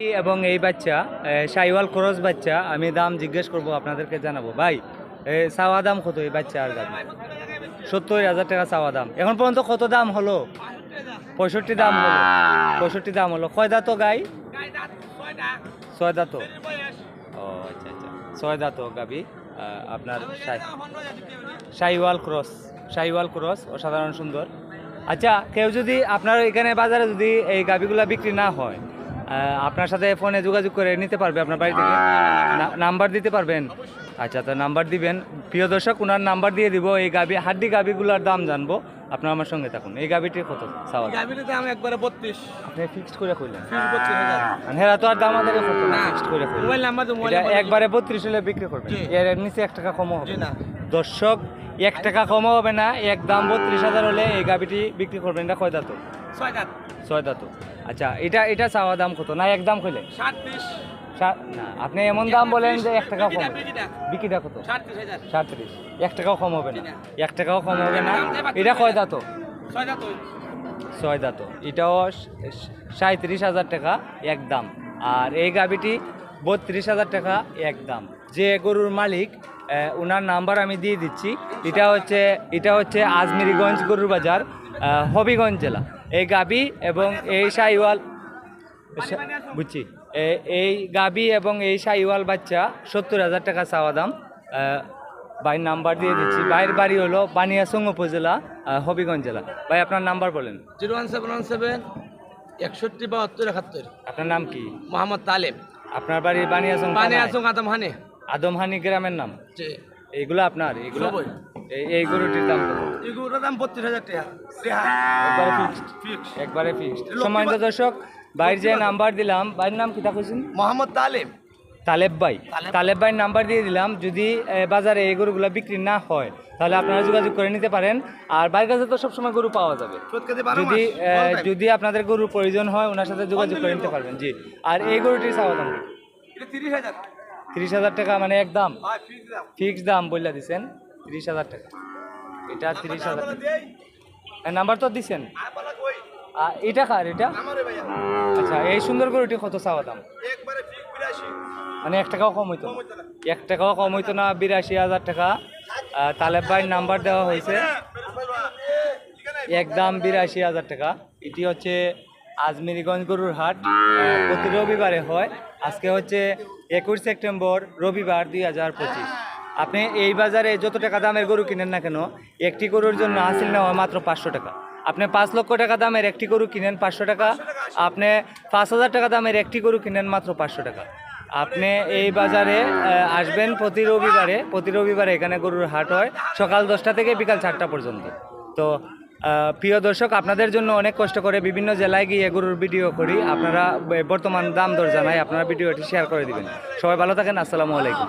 এবং এই বাচ্চা সাইওয়াল ক্রস বাচ্চা, আমি দাম জিজ্ঞেস করব, আপনাদেরকে জানাব। ভাই চাওয়া দাম কত এই বাচ্চা আর গাভী? সত্তর হাজার টাকা চাওয়া দাম। এখন পর্যন্ত কত দাম হলো? পঁয়ষট্টি দাম হলো। পঁয়ষট্টি দাম হলো। কয় দাঁত গাই? ছয় দাঁত ও। আচ্ছা আচ্ছা। ছয় দাঁত গাবি আপনার সাই- শাহিওয়াল ক্রস। শাহিওয়াল ক্রস, অসাধারণ সুন্দর। আচ্ছা কেউ যদি আপনার এখানে বাজারে যদি এই গাবিগুলা বিক্রি না হয় আপনার সাথে ফোনে যোগাযোগ করে নিতে পারবে আপনার বাড়ি থেকে? নাম্বার দিতে পারবেন? আচ্ছা তো নাম্বার দিবেন। প্রিয় দর্শক ওনার নাম্বার দিয়ে দিব এই গাবি হাড্ডি গাবিগুলোর দাম জানব। আপনার আমার সঙ্গে থাকুন। এই গাবিটির কত সাওয়া গাভীর দাম একবারে বত্রিশ। আপনি ফিক্সড করে কইলেন। ফিক্স বত্রিশ হাজার। আর হেরা তো আর দাম আমাদের না। ফিক্সড করে কইলেন। মোবাইল নাম্বার তো মোবাইল একবারে বত্রিশ হলে বিক্রি করবেন। এর নিচে এক টাকা কমও হবে না। দর্শক এক টাকা কমও হবে না এক দাম বত্রিশ হাজার হলে এই গাবিটি বিক্রি করবেন এটা কয় দাঁত ছয় দাঁত। ছয় দাঁত আচ্ছা এটা এটা চাওয়া দাম কত? না এক দাম কইলে সা- না আপনি এমন দাম বলেন যে এক টাকা কম। বিক্রিটা কত? সাতত্রিশ এক টাকাও কম হবে না। এক টাকাও কম হবে না। এটা কয়। দাঁত ছয় দাঁত এটাও সাঁত্রিশ হাজার টাকা এক দাম। আর এই গাবিটি বত্রিশ হাজার টাকা এক দাম। যে গরুর মালিক ওনার নাম্বার আমি দিয়ে দিচ্ছি। এটা হচ্ছে এটা হচ্ছে আজমিরিগঞ্জ গরুর বাজার হবিগঞ্জ জেলা। এই গাবি এবং এই শাহিওয়াল বুঝছি। এই গাবি এবং এই শাহিওয়াল বাচ্চা সত্তর হাজার টাকা চাওয়া দাম। ভাইয়ের নাম্বার দিয়ে দিচ্ছি। ভাইয়ের বাড়ি হলো বানিয়াসং উপজেলা হবিগঞ্জ জেলা। ভাই আপনার নাম্বার বলেন। Zero one seven one seven একষট্টি বাহাত্তর একাত্তর। আপনার নাম কি? মোহাম্মদ তালেম। আপনার বাড়ি বানিয়াসং মানে আদমহানি আসুন আদম হানে। আদমহানি গ্রামের নাম? এইগুলো আপনার? এইগুলো? এই- এই গরুটির দাম কত? এগুলোর দাম বত্রিশ হাজার টাকা। একবারে ফিক্সড একবারে ফিক্সড সম্মানিত দর্শক ভাইয়ের যে নাম্বার দিলাম ভাইয়ের নাম কি কইছেন? মোহাম্মদ তালেম। তালেব ভাই। তালেব। ভাইয়ের নাম্বার দিয়ে দিলাম যদি বাজারে এই গরুগুলো বিক্রি না হয় তাহলে আপনারা যোগাযোগ করে নিতে পারেন। আর বাইরের কাছে তো সবসময় গরু পাওয়া যাবে। যদি। যদি আপনাদের গরুর প্রয়োজন হয় ওনার সাথে যোগাযোগ করে নিতে পারবেন জি। আর এই গরুটির চাওয়া দাম তিরিশ হাজার। টাকা মানে একদম ফিক্স দাম। ফিক্স দাম বললা দিছেন তিরিশ হাজার টাকা। এটা তিরিশ হাজার টাকা। নাম্বার তো দিছেন। কই? আর এটা কার এটা? আচ্ছা এই সুন্দর গরুটি কত চাওয়া দাম? মানে এক টাকাও কম হইতো। এক টাকাও কম হইতো না, বিরাশি হাজার টাকা। তালেব ভাইয়ের নাম্বার দেওয়া হয়েছে। একদম বিরাশি হাজার টাকা। এটি হচ্ছে আজমিরিগঞ্জ গরুর হাট। প্রতি রবিবারে হয়। আজকে হচ্ছে একুশ সেপ্টেম্বর, রবিবার দুই হাজার পঁচিশ। আপনি এই বাজারে যত টাকা দামের গরু কিনেন না কেন, একটি গরুর জন্য হাসিল নেওয়া মাত্র পাঁচশো টাকা। আপনি পাঁচ লক্ষ টাকা দামের একটি গরু কিনেন পাঁচশো টাকা। আপনি পাঁচ হাজার টাকা দামের একটি গরু কিনেন মাত্র পাঁচশো টাকা। আপনি এই বাজারে আসবেন প্রতি রবিবারে প্রতি রবিবারে এখানে গরুর হাট হয়, সকাল দশটা থেকে বিকাল চারটা পর্যন্ত। তো প্রিয় দর্শক, আপনাদের জন্য অনেক কষ্ট করে বিভিন্ন জেলায় গিয়ে গরুর ভিডিও করি। আপনারা বর্তমান দাম দর জানাই, আপনারা ভিডিওটি শেয়ার করে দিবেন। সবাই ভালো থাকেন, আসসালামু আলাইকুম।